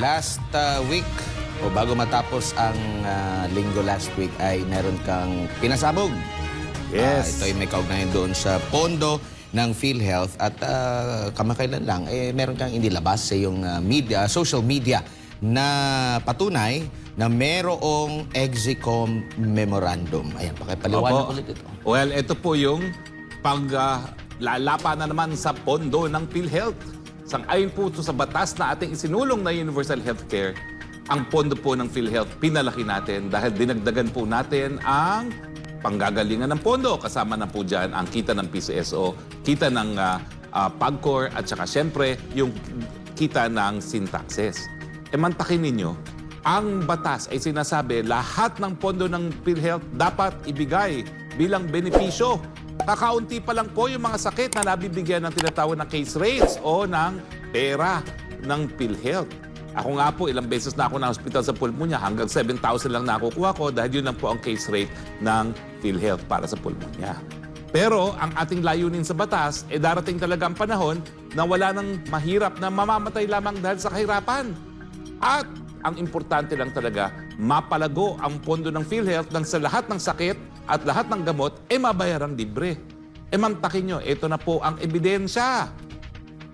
last uh, week o bago matapos ang uh, linggo last week ay meron kang pinasabog. Yes. ito ay may kaugnayan doon sa pondo ng PhilHealth at uh, kamakailan lang eh meron kang inilabas sa iyong uh, media, social media na patunay na merong Exicom memorandum. Ayan, pakipaliwanag Opo. ulit ito. Well, ito po yung paglalapa na naman sa pondo ng PhilHealth. Sang-ayon po sa batas na ating isinulong na Universal Healthcare, ang pondo po ng PhilHealth pinalaki natin dahil dinagdagan po natin ang panggagalingan ng pondo. Kasama na po dyan ang kita ng PCSO, kita ng ah, ah, PAGCOR at saka syempre yung kita ng syntaxes. E mantakin ninyo, ang batas ay sinasabi lahat ng pondo ng PhilHealth dapat ibigay bilang benepisyo. Kakaunti pa lang po yung mga sakit na nabibigyan ng tinatawag na case rates o ng pera ng PhilHealth. Ako nga po, ilang beses na ako na hospital sa pulmonya, hanggang 7,000 lang nakukuha ko dahil yun lang po ang case rate ng PhilHealth para sa pulmonya. Pero ang ating layunin sa batas, eh darating talaga ang panahon na wala nang mahirap na mamamatay lamang dahil sa kahirapan. At ang importante lang talaga, mapalago ang pondo ng PhilHealth nang sa lahat ng sakit at lahat ng gamot, eh mabayarang libre. Eh mantakin nyo, ito na po ang ebidensya.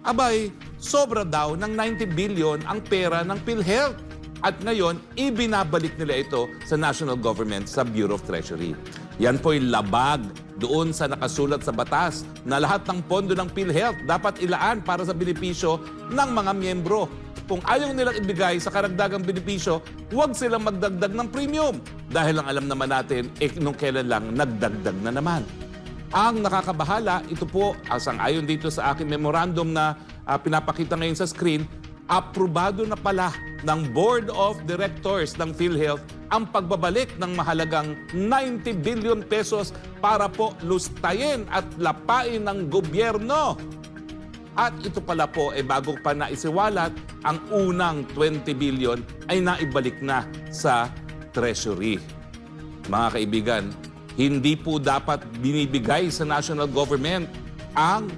Abay, sobra daw ng 90 billion ang pera ng PhilHealth. At ngayon, ibinabalik nila ito sa national government sa Bureau of Treasury. Yan po'y labag doon sa nakasulat sa batas na lahat ng pondo ng PhilHealth dapat ilaan para sa benepisyo ng mga miyembro. Kung ayaw nilang ibigay sa karagdagang benepisyo, huwag silang magdagdag ng premium. Dahil ang alam naman natin, eh, nung kailan lang, nagdagdag na naman. Ang nakakabahala, ito po, asang ayon dito sa aking memorandum na ah, pinapakita ngayon sa screen, aprobado na pala ng Board of Directors ng PhilHealth ang pagbabalik ng mahalagang 90 billion pesos para po lustayin at lapain ng gobyerno. At ito pala po, eh, bago pa naisiwalat, ang unang 20 billion ay naibalik na sa Treasury. Mga kaibigan, hindi po dapat binibigay sa national government ang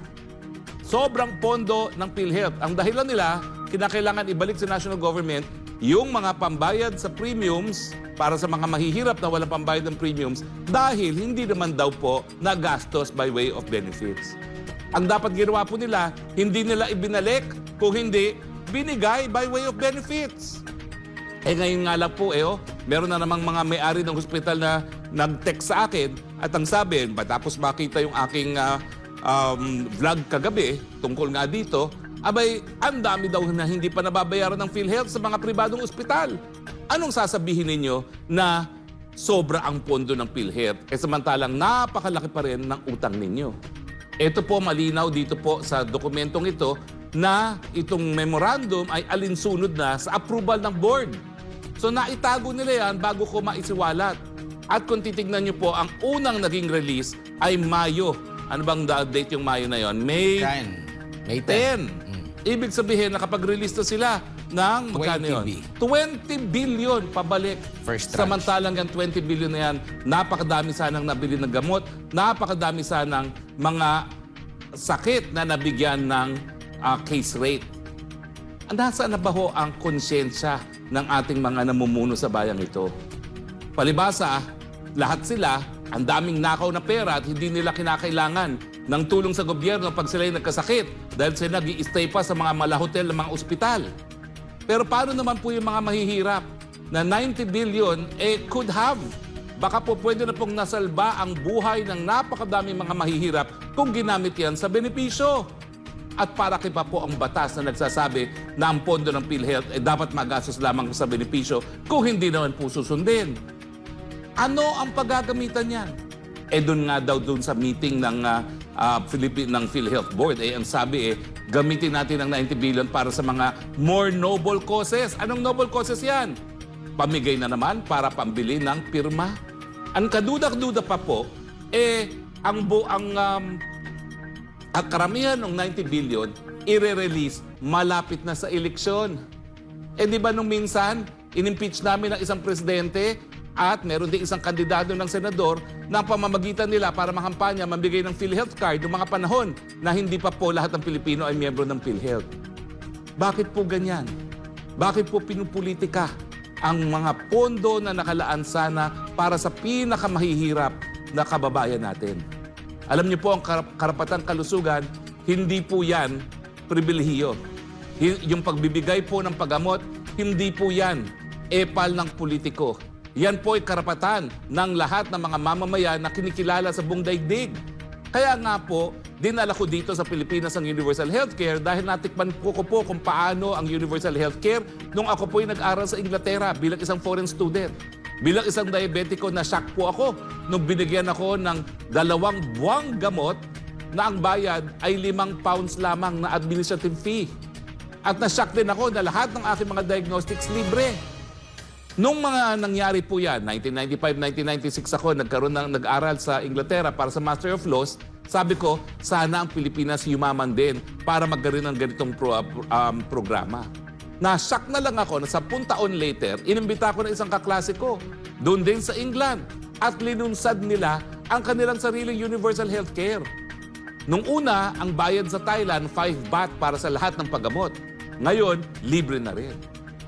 sobrang pondo ng PhilHealth. Ang dahilan nila, kinakailangan ibalik sa national government yung mga pambayad sa premiums para sa mga mahihirap na walang pambayad ng premiums dahil hindi naman daw po nagastos by way of benefits. Ang dapat ginawa po nila, hindi nila ibinalik, kung hindi, binigay by way of benefits. Eh ngayon nga lang po, eh, oh, meron na namang mga may-ari ng hospital na nag-text sa akin at ang sabi, matapos makita yung aking ah, um, vlog kagabi tungkol nga dito, abay, ang dami daw na hindi pa nababayaran ng PhilHealth sa mga pribadong ospital. Anong sasabihin ninyo na sobra ang pondo ng PhilHealth? Eh samantalang napakalaki pa rin ng utang ninyo. Ito po malinaw dito po sa dokumentong ito na itong memorandum ay alinsunod na sa approval ng board. So naitago nila yan bago ko maisiwalat. At kung titignan niyo po, ang unang naging release ay Mayo. Ano bang da- date yung Mayo na yon? May 10. May 10. 10. Ibig sabihin, nakapag-release na sila ng magkano 20 yun? B. 20 billion pabalik. First tranche. Samantalang yung 20 billion na yan, napakadami sanang nabili ng gamot, napakadami sanang mga sakit na nabigyan ng ah, case rate. Nasaan na ba ho ang konsyensya ng ating mga namumuno sa bayang ito? Palibasa, lahat sila, ang daming nakaw na pera at hindi nila kinakailangan ng tulong sa gobyerno pag sila'y nagkasakit dahil sila nag stay pa sa mga malahotel ng mga ospital. Pero paano naman po yung mga mahihirap na 90 billion eh could have Baka po pwede na pong nasalba ang buhay ng napakadaming mga mahihirap kung ginamit yan sa benepisyo. At para pa po ang batas na nagsasabi na ang pondo ng PhilHealth ay dapat magastos lamang sa benepisyo kung hindi naman po susundin. Ano ang paggagamitan niyan? Eh doon nga daw doon sa meeting ng ah, ah, Philippine ng PhilHealth Board eh ang sabi eh gamitin natin ang 90 billion para sa mga more noble causes. Anong noble causes 'yan? Pamigay na naman para pambili ng pirma. Ang kadudak-duda pa po eh ang bu ang um, ang ng 90 billion ire-release malapit na sa eleksyon. Eh di ba nung minsan, inimpeach namin ang isang presidente at meron din isang kandidato ng senador na ang pamamagitan nila para makampanya, mambigay ng PhilHealth card noong mga panahon na hindi pa po lahat ng Pilipino ay miyembro ng PhilHealth. Bakit po ganyan? Bakit po pinupolitika ang mga pondo na nakalaan sana para sa pinakamahihirap na kababayan natin? Alam niyo po, ang karap- karapatang kalusugan, hindi po yan pribilehiyo. Hi- Yung pagbibigay po ng paggamot, hindi po yan epal ng politiko. Yan po ay karapatan ng lahat ng mga mamamayan na kinikilala sa buong daigdig. Kaya nga po, dinala ko dito sa Pilipinas ang Universal Healthcare dahil natikman po ko po kung paano ang Universal Healthcare nung ako po ay nag-aral sa Inglaterra bilang isang foreign student. Bilang isang diabetiko, na-shock po ako nung binigyan ako ng dalawang buwang gamot na ang bayad ay limang pounds lamang na administrative fee. At na-shock din ako na lahat ng aking mga diagnostics libre. Nung mga nangyari po yan, 1995-1996 ako, nagkaroon ng nag-aral sa Inglaterra para sa Master of Laws, sabi ko, sana ang Pilipinas yumaman din para magkaroon ng ganitong pro- um, programa. Na-shock na lang ako na sa taon later, inimbita ko na isang kaklase ko, doon din sa England, at linunsad nila ang kanilang sariling universal healthcare. Nung una, ang bayad sa Thailand, 5 baht para sa lahat ng paggamot. Ngayon, libre na rin.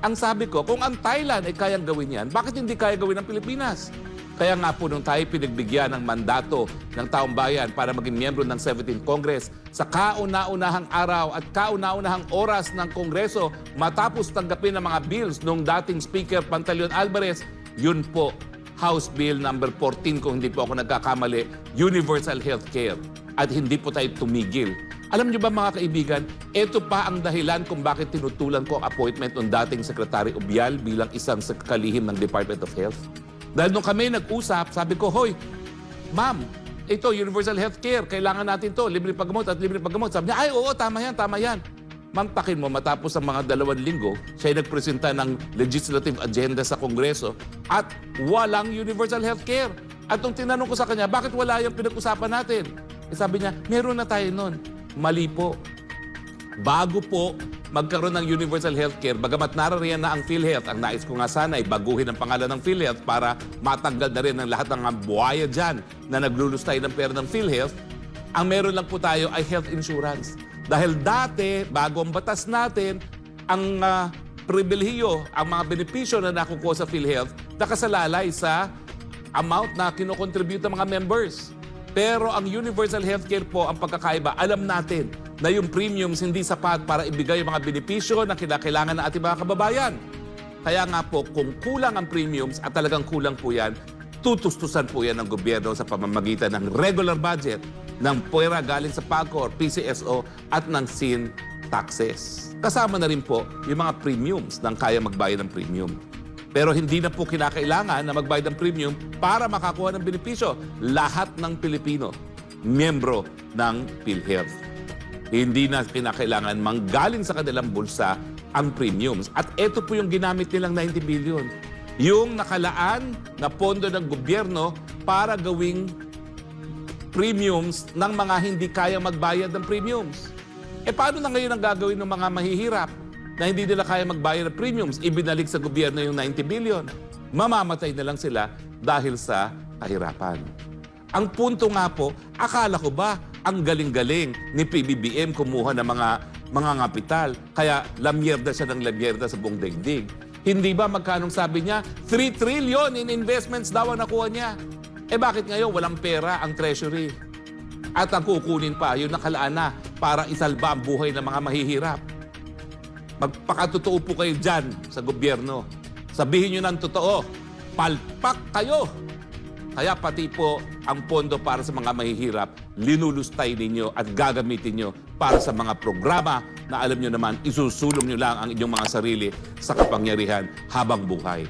Ang sabi ko, kung ang Thailand ay kayang gawin yan, bakit hindi kaya gawin ng Pilipinas? Kaya nga po nung tayo pinagbigyan ng mandato ng taong bayan para maging miyembro ng 17th Congress, sa kauna-unahang araw at kauna-unahang oras ng Kongreso matapos tanggapin ang mga bills nung dating Speaker Pantaleon Alvarez, yun po, House Bill number 14 kung hindi po ako nagkakamali, Universal Health Care. At hindi po tayo tumigil. Alam niyo ba mga kaibigan, ito pa ang dahilan kung bakit tinutulan ko ang appointment ng dating Secretary Ubial bilang isang sa kalihim ng Department of Health. Dahil nung kami nag-usap, sabi ko, Hoy, ma'am, ito, Universal Health Care, kailangan natin to, libre paggamot at libre paggamot. Sabi niya, ay oo, tama yan, tama yan. Ma'am, takin mo, matapos ang mga dalawang linggo, siya ay nagpresenta ng legislative agenda sa Kongreso at walang universal health care. At nung tinanong ko sa kanya, bakit wala yung pinag-usapan natin? Eh, sabi niya, meron na tayo nun. Mali po. Bago po magkaroon ng universal healthcare, bagamat narariyan na ang PhilHealth, ang nais ko nga sana ay baguhin ang pangalan ng PhilHealth para matanggal na rin ang lahat ng buhaya dyan na naglulustay ng pera ng PhilHealth, ang meron lang po tayo ay health insurance. Dahil dati, bago ang batas natin, ang uh, pribilehiyo, ang mga benepisyo na nakukuha sa PhilHealth, nakasalalay sa amount na kinokontribute ng mga members. Pero ang universal healthcare po, ang pagkakaiba, alam natin na yung premiums hindi sapat para ibigay yung mga benepisyo na kinakailangan ng ating mga kababayan. Kaya nga po, kung kulang ang premiums at talagang kulang po yan, tutustusan po yan ng gobyerno sa pamamagitan ng regular budget, ng pera galing sa PAGCOR, PCSO at ng SIN taxes. Kasama na rin po yung mga premiums ng kaya magbayad ng premium. Pero hindi na po kinakailangan na magbayad ng premium para makakuha ng benepisyo. Lahat ng Pilipino, miyembro ng PhilHealth. Hindi na kinakailangan manggaling sa kanilang bulsa ang premiums. At ito po yung ginamit nilang 90 billion. Yung nakalaan na pondo ng gobyerno para gawing premiums ng mga hindi kaya magbayad ng premiums. E paano na ngayon ang gagawin ng mga mahihirap na hindi nila kaya magbayad ng premiums? Ibinalik sa gobyerno yung 90 billion. Mamamatay na lang sila dahil sa kahirapan. Ang punto nga po, akala ko ba ang galing-galing ni PBBM kumuha ng mga mga ngapital, kaya lamyerda siya ng lamyerda sa buong daigdig. Hindi ba magkanong sabi niya, 3 trillion in investments daw ang nakuha niya. Eh bakit ngayon walang pera ang treasury? At ang kukunin pa, yung nakalaan na para isalba ang buhay ng mga mahihirap. Magpakatotoo po kayo dyan sa gobyerno. Sabihin nyo ng totoo, palpak kayo. Kaya pati po ang pondo para sa mga mahihirap, linulustay ninyo at gagamitin nyo para sa mga programa na alam nyo naman isusulong nyo lang ang inyong mga sarili sa kapangyarihan habang buhay.